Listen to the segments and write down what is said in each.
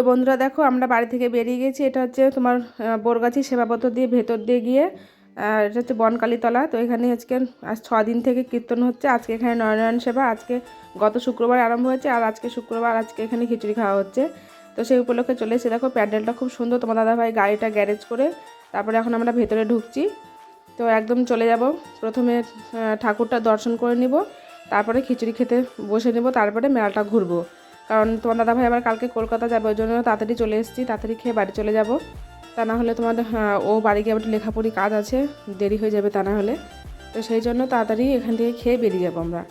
তো বন্ধুরা দেখো, আমরা বাড়ি থেকে বেরিয়ে গেছি। এটা হচ্ছে তোমার বোরগাছি সেবাপত্র দিয়ে ভেতর দিয়ে গিয়ে এটা হচ্ছে বনকালীতলা। তো এখানে আজকে, আজ ছ দিন থেকে কীর্তন হচ্ছে। আজকে এখানে নয়নারায়ণ সেবা। আজকে গত শুক্রবার আরম্ভ হয়েছে, আর আজকে শুক্রবার আজকে এখানে খিচুড়ি খাওয়া হচ্ছে। তো সেই উপলক্ষে চলে এসে দেখো, প্যান্ডেলটা খুব সুন্দর। তোমার দাদাভাই গাড়িটা গ্যারেজ করে তারপরে এখন আমরা ভেতরে ঢুকছি। তো একদম চলে যাব। প্রথমে ঠাকুরটা দর্শন করে নিব। তারপরে খিচুড়ি খেতে বসে নেব। তারপরে মেলাটা ঘুরবো। কারণ তোমার দাদাভাই আবার কালকে কলকাতা যাবে ওই জন্য তাড়াতাড়ি চলে এসেছি তাড়াতাড়ি খেয়ে বাড়ি চলে যাব। তা না হলে তোমাদের হ্যাঁ, ও বাড়ি গিয়ে একটু লেখাপড়ি কাজ আছে দেরি হয়ে যাবে তা না হলে। তো সেই জন্য তাড়াতাড়ি এখান থেকে খেয়ে বেরিয়ে যাব আমরা।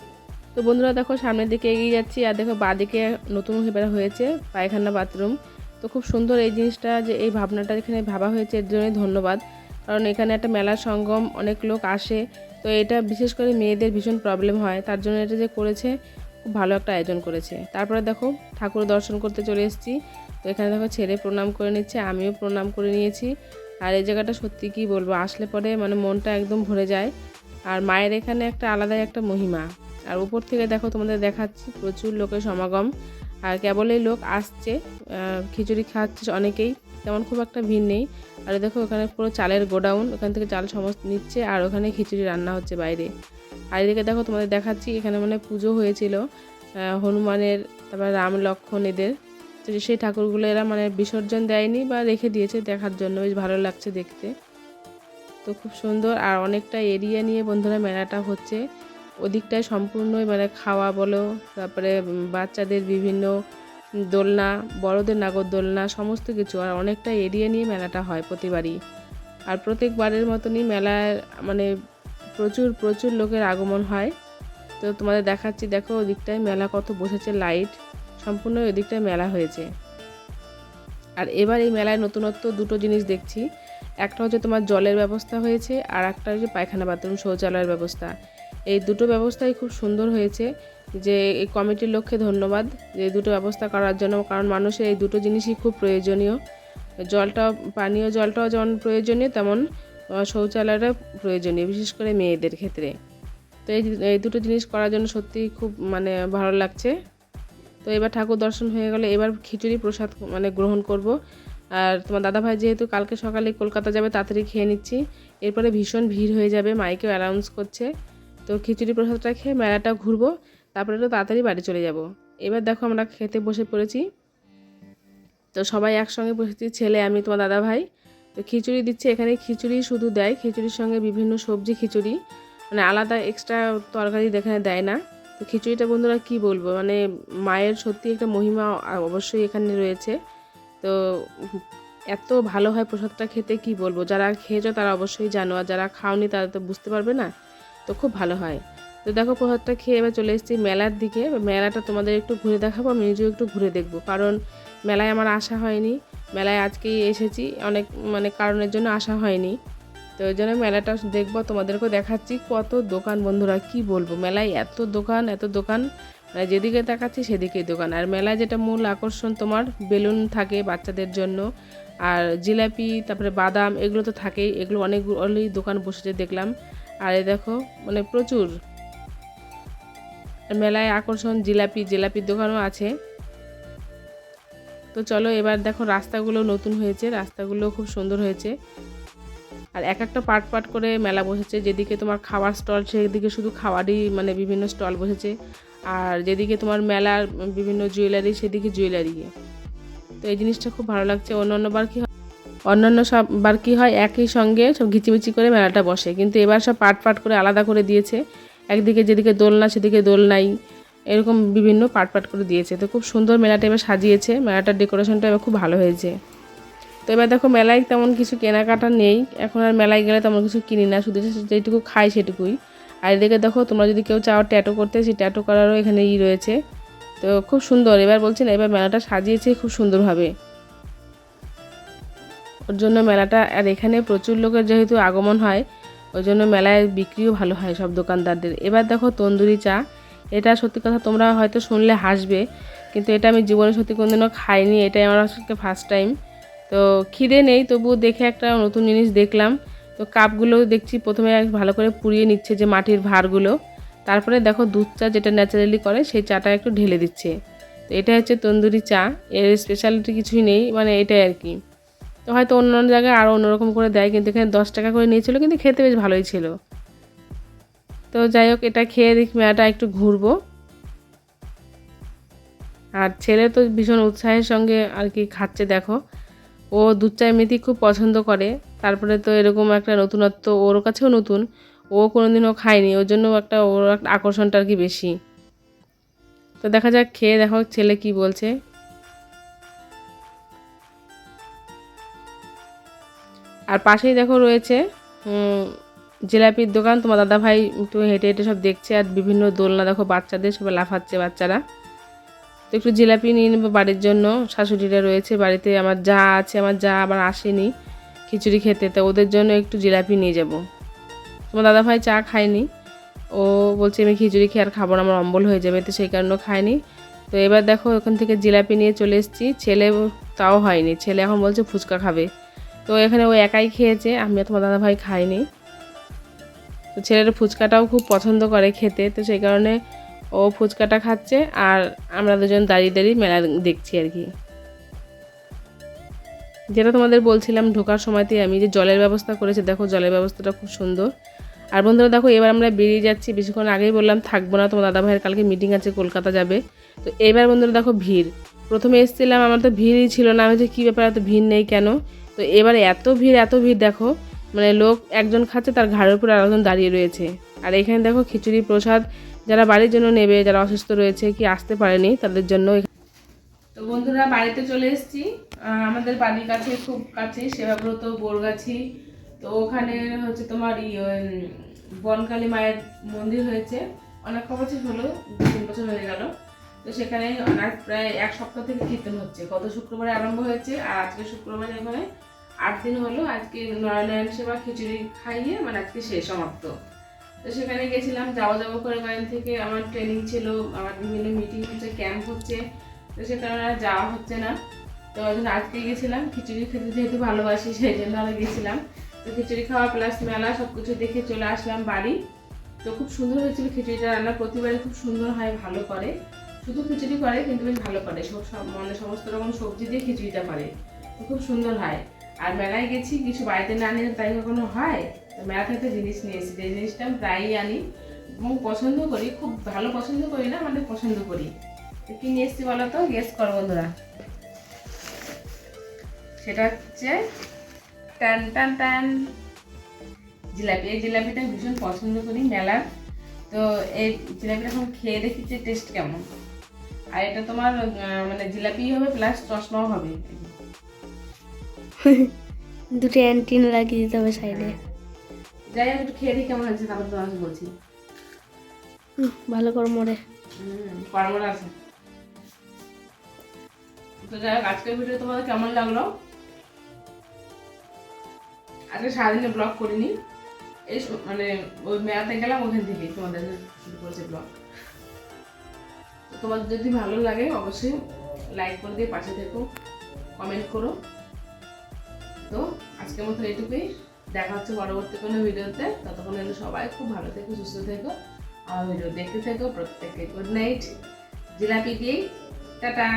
তো বন্ধুরা দেখো সামনের দিকে এগিয়ে যাচ্ছি আর দেখো বাঁদিকে নতুন এবার হয়েছে পায়খানা বাথরুম। তো খুব সুন্দর এই জিনিসটা যে এই ভাবনাটা এখানে ভাবা হয়েছে এর জন্যই ধন্যবাদ। কারণ এখানে একটা মেলার সঙ্গম অনেক লোক আসে। তো এটা বিশেষ করে মেয়েদের ভীষণ প্রবলেম হয়। তার জন্য এটা যে করেছে খুব ভালো একটা আয়োজন করেছে। তারপরে দেখো ঠাকুর দর্শন করতে চলে এসেছি। তো এখানে দেখো ছেলে প্রণাম করে নিচ্ছে, আমিও প্রণাম করে নিয়েছি। আর এই জায়গাটা সত্যি কি বলব, আসলে পরে মানে মনটা একদম ভরে যায়। আর মায়ের এখানে একটা আলাদাই একটা মহিমা। আর উপর থেকে দেখো তোমাদের দেখাচ্ছি প্রচুর লোকের সমাগম। আর কেবলই লোক আসছে খিচুড়ি খাচ্ছে অনেকেই। তেমন খুব একটা ভিড় নেই। আর দেখো ওখানে পুরো চালের গোডাউন, ওখান থেকে চাল সমস্ত নিচ্ছে আর ওখানে খিচুড়ি রান্না হচ্ছে বাইরে। আর এদিকে দেখো তোমাদের দেখাচ্ছি, এখানে মানে পুজো হয়েছিল হনুমানের, তারপর রাম লক্ষ্মণ এদের। তো সেই ঠাকুরগুলো এরা মানে বিসর্জন দেয়নি বা রেখে দিয়েছে দেখার জন্য, বেশ ভালো লাগছে দেখতে। তো খুব সুন্দর আর অনেকটা এরিয়া নিয়ে বন্ধুরা মেলাটা হচ্ছে। ওদিকটায় সম্পূর্ণই মানে খাওয়া বলো, তারপরে বাচ্চাদের বিভিন্ন দোলনা, বড়দের নাগর দোলনা, সমস্ত কিছু। আর অনেকটা এরিয়া নিয়ে মেলাটা হয় প্রতিবারই। আর প্রত্যেকবারের মতনই মেলায় মানে প্রচুর প্রচুর লোকের আগমন হয়। তো তোমাদের দেখাচ্ছি, দেখো ওদিকটায় মেলা কত বসেছে, লাইট। সম্পূর্ণ ওদিকটায় মেলা হয়েছে। আর এবার এই মেলায় নতুনত্ব দুটো জিনিস দেখছি। একটা হচ্ছে তোমার জলের ব্যবস্থা হয়েছে, আর একটা হচ্ছে পায়খানা বাথরুম, শৌচালয়ের ব্যবস্থা। এই দুটো ব্যবস্থাই খুব সুন্দর হয়েছে যে এই কমিটির লক্ষ্যে ধন্যবাদ যে এই দুটো ব্যবস্থা করার জন্য, কারণ মানুষের এই দুটো জিনিসই খুব প্রয়োজনীয়। জলটাও, পানীয় জলটাও যেমন প্রয়োজনীয়, তেমন শৌচালয়টা প্রয়োজনীয়, বিশেষ করে মেয়েদের ক্ষেত্রে। তো এই এই দুটো জিনিস করার জন্য সত্যিই খুব মানে ভালো লাগছে। তো এবার ঠাকুর দর্শন হয়ে গেলে এবার খিচুড়ি প্রসাদ মানে গ্রহণ করব। আর তোমার দাদাভাই যেহেতু কালকে সকালে কলকাতা যাবে, তাড়াতাড়ি খেয়ে নিচ্ছি। এরপরে ভীষণ ভিড় হয়ে যাবে, মাইকেও অ্যানাউন্স করছে। তো খিচুড়ি প্রসাদটা খেয়ে মেলাটা ঘুরবো, তারপরে তো তাড়াতাড়ি বাড়ি চলে যাব। এবার দেখো আমরা খেতে বসে পড়েছি। তো সবাই একসঙ্গে বসেছি, ছেলে, আমি, তোমার দাদা ভাই। তো খিচুড়ি দিচ্ছে, এখানে খিচুড়ি শুধু দেয়, খিচুড়ির সঙ্গে বিভিন্ন সবজি খিচুড়ি। মানে আলাদা এক্সট্রা তরকারি এখানে দেয় না। তো খিচুড়িটা বন্ধুরা কি বলব মানে মায়ের সত্যি একটা মহিমা অবশ্যই এখানে রয়েছে। তো এত ভালো হয় প্রসাদটা খেতে, কি বলব? যারা খেয়েছো তারা অবশ্যই জানো, আর যারা খাওনি তারা তো বুঝতে পারবে না। তো খুব ভালো হয়। তো দেখো প্রসাদটা খেয়ে এবার চলে এসেছি মেলার দিকে। মেলাটা তোমাদের একটু ঘুরে দেখাবো, আমি নিজেও একটু ঘুরে দেখব। কারণ মেলায় আমার আসা হয়নি। মেলায় আজকেই এসেছি, অনেক মানে কারণের জন্য আসা হয়নি। তো ওই জন্য মেলাটা দেখব তোমাদেরকে দেখাচ্ছি কত দোকান বন্ধুরা, কি বলব? মেলায় এত দোকান এত দোকান মানে যেদিকে তাকাচ্ছি সেদিকেই দোকান। আর মেলায় যেটা মূল আকর্ষণ তোমার, বেলুন থাকে বাচ্চাদের জন্য, আর জিলাপি, তারপরে বাদাম, এগুলো তো থাকেই। এগুলো অনেকগুলোই দোকান বসেছে দেখলাম। আর এই দেখো মানে প্রচুর। মেলায় আকর্ষণ, জিলাপি, জিলাপির দোকানও আছে। তো চলো এবার দেখো রাস্তাগুলো নতুন হয়েছে, রাস্তাগুলো খুব সুন্দর হয়েছে। আর এক একটা পার্ট পার্ট করে মেলা বসেছে, যেদিকে তোমার খাওয়ার স্টল, সেদিকে শুধু খাওয়ারই মানে বিভিন্ন স্টল বসেছে। আর যেদিকে তোমার মেলার বিভিন্ন জুয়েলারি, সেদিকে জুয়েলারি। তো এই জিনিসটা খুব ভালো লাগছে। অন্য অন্যবার কি অন্যান্য সব, বার কি হয়, একই সঙ্গে সব ঘিচিমিচি করে মেলাটা বসে। কিন্তু এবার সব পার্ট পার্ট করে আলাদা করে দিয়েছে। একদিকে যেদিকে দোলনা সেদিকে দোলনাই এরকম বিভিন্ন পার্ট পার্ট করে দিয়েছে। তো খুব সুন্দর মেলাটা এবার সাজিয়েছে। মেলাটার ডেকোরেশনটা এবার খুব ভালো হয়েছে। তো এবার দেখো, মেলায় তেমন কিছু কেনাকাটা নেই। এখন আর মেলায় গেলে তেমন কিছু কিনি না। শুধু যেটুকু খাই সেটুকুই। আর এদিকে দেখো, তোমরা যদি কেউ চাও ট্যাটো করতে, সেই ট্যাটো করারও এখানে ই রয়েছে। তো খুব সুন্দর। এবার বলছি না, এবার মেলাটা সাজিয়েছে খুব সুন্দরভাবে। ওর জন্য মেলাটা, আর এখানে প্রচুর লোকের যেহেতু আগমন হয়, ওই জন্য মেলায় বিক্রিও ভালো হয় সব দোকানদারদের। এবার দেখো তন্দুরি চা, এটা সত্যি কথা তোমরা হয়তো শুনলে হাসবে, কিন্তু এটা আমি জীবনে সত্যি কোনোদিনও খাইনি, এটাই আমার আজকে ফার্স্ট টাইম তো খিদে নেই, তবুও দেখে একটা নতুন জিনিস দেখলাম। তো কাপগুলো দেখছি, প্রথমে ভালো করে পুড়িয়ে নিচ্ছে যে মাটির ভারগুলো। তারপরে দেখো দুধ চা যেটা ন্যাচারালি করে, সেই চাটা একটু ঢেলে দিচ্ছে। তো এটা হচ্ছে তন্দুরি চা, এর স্পেশালিটি কিছুই নেই মানে এটাই আর কি। তো হয়তো অন্য জায়গায় আরও অন্যরকম করে দেয়, কিন্তু এখানে দশ টাকা করে নিয়েছিল, কিন্তু খেতে বেশ ভালোই ছিল। তো যাই হোক, এটা খেয়ে দেখি মেলাটা একটু ঘুরবো। আর ছেলে তো ভীষণ উৎসাহের সঙ্গে আর কি খাচ্ছে, দেখো। ও দুধ চা এমনিতেই খুব পছন্দ করে, তারপরে তো এরকম একটা নতুনত্ব, ওর কাছেও নতুন। ও কোনোদিনও খায়নি, ওর জন্য একটা, ওর একটা আকর্ষণটা আর কি বেশি। তো দেখা যাক, খেয়ে দেখো ছেলে কি বলছে। আর পাশেই দেখো রয়েছে জিলাপির দোকান। তোমার দাদা ভাই একটু হেঁটে হেঁটে সব দেখছে আর বিভিন্ন দোলনা দেখো, বাচ্চাদের সবাই লাফাচ্ছে বাচ্চারা। তো একটু জিলাপি নিয়ে নেব বাড়ির জন্য। শাশুড়িরা রয়েছে বাড়িতে, আমার যা আছে, আমার যা আবার আসেনি খিচুড়ি খেতে। তো ওদের জন্য একটু জিলাপি নিয়ে যাব। তোমার দাদা ভাই চা খায়নি। ও বলছে, আমি খিচুড়ি খেয়ে আর খাব না, আমার অম্বল হয়ে যাবে। তো সেই কারণেও খায়নি। তো এবার দেখো, ওখান থেকে জিলাপি নিয়ে চলে এসেছি। ছেলে তাও হয়নি। ছেলে এখন বলছে, ফুচকা খাবে। তো এখানে ও একাই খেয়েছে আমি তোমার দাদা ভাই খাইনি। তো ছেলের ফুচকাটাও খুব পছন্দ করে খেতে, তো সেই কারণে ও ফুচকাটা খাচ্ছে আর আমরা দুজন দাঁড়িয়ে দাঁড়িয়ে মেলা দেখছি আর কি। যেটা তোমাদের বলছিলাম, ঢোকার সময়তে আমি যে জলের ব্যবস্থা করেছি, দেখো জলের ব্যবস্থাটা খুব সুন্দর। আর বন্ধুরা দেখো, এবার আমরা বেরিয়ে যাচ্ছি, বেশিক্ষণ আগেই বললাম থাকব না, তোমার দাদা ভাইয়ের কালকে মিটিং আছে, কলকাতা যাবে। তো এবার বন্ধুরা দেখো ভিড়। প্রথমে এসেছিলাম, আমার তো ভিড়ই ছিল না, আমি যে কী ব্যাপার, এত ভিড় নেই কেন? তো এবার এত ভিড় এত ভিড়, দেখো মানে লোক একজন খাচ্ছে, তার ঘাড়ের উপর আরেকজন দাঁড়িয়ে রয়েছে। আর এখানে দেখো খিচুড়ি প্রসাদ, যারা বাড়ির জন্য নেবে, যারা অসুস্থ রয়েছে, কি আসতে পারেনি, তাদের জন্য তো বন্ধুরা, বাড়িতে চলে এসেছি। আমাদের বাড়ির কাছে, খুব কাছে, সেবাব্রত বোরগাছি। তো ওখানে হচ্ছে তোমার বনকালী মায়ের মন্দির হয়েছে। অনেক ক বছর হলো, দু তিন বছর হয়ে গেল। তো সেখানে অনেক প্রায় এক সপ্তাহ থেকে কীর্তন হচ্ছে। গত শুক্রবারে আরম্ভ হয়েছে, আর আজকে শুক্রবারে এখানে আট দিন হলো আজকে নারায়ণ সেবা খিচুড়ি খাইয়ে মানে আজকে শেষ সমাপ্ত। তো সেখানে গেছিলাম যাওয়া যাওয়া করে বাড়ি থেকে আমার ট্রেনিং ছিল, আমার বিভিন্ন মিটিং হচ্ছে ক্যাম্প হচ্ছে, তো সে কারণে আর যাওয়া হচ্ছে না। তো আজকে গেছিলাম, খিচুড়ি খেতে যেহেতু ভালোবাসি, সেই জন্য আমি গেছিলাম। তো খিচুড়ি খাওয়া প্লাস মেলা সব কিছু দেখে চলে আসলাম বাড়ি। তো খুব সুন্দর হয়েছিল খিচুড়িটা, রান্না প্রতিবারই খুব সুন্দর হয়, ভালো করে। শুধু খিচুড়ি করে, কিন্তু বেশ ভালো করে। সব সব মানে সমস্ত রকম সবজি দিয়ে খিচুড়িটা করে। খুব সুন্দর হয়। আর মেলায় গেছি, কিছু বাড়িতে না নিলে তাই কখনো হয়? তো মেলা থেকে জিনিস নিয়ে যে জিনিসটা আমি প্রায়ই আনি। এবং পছন্দ করি, খুব ভালো পছন্দ করি না মানে পছন্দ করি। তো কি নিয়ে এসেছি বলো তো? গেস করো বন্ধুরা। সেটা হচ্ছে টান টান টান। জিলাপি, এই জিলাপিটা ভীষণ পছন্দ করি মেলার। তো এই জিলাপিটা এখন খেয়ে দেখি যে টেস্ট কেমন। আর এটা তোমার মানে জিলাপি হবে প্লাস চশমাও হবে। দুটো অ্যান্টিন লাগিয়ে দিতে হবে সাইডে। যাই হোক একটু খেয়ে দেখি কেমন হয়েছে তারপর তোমাকে বলছি। ভালো করে মরে। আছে। তো যাই হোক আজকের ভিডিও তোমাদের কেমন লাগল? আজকে সারাদিনে ব্লগ করিনি। এই মানে ওই মেলাতে গেলাম ওখান থেকে তোমাদের শুরু করেছে ব্লগ তোমাদের যদি ভালো লাগে অবশ্যই লাইক করে দিয়ে পাশে থেকো কমেন্ট করো। তো আজকের মতো এইটুকুই দেখা হচ্ছে পরবর্তী কোনো ভিডিওতে। ততক্ষণ এলে সবাই খুব ভালো থেকো, সুস্থ থেকো। আমার ভিডিও দেখতে থেকো। প্রত্যেককে গুড নাইট জিলাপি দিয়েই। টাটা।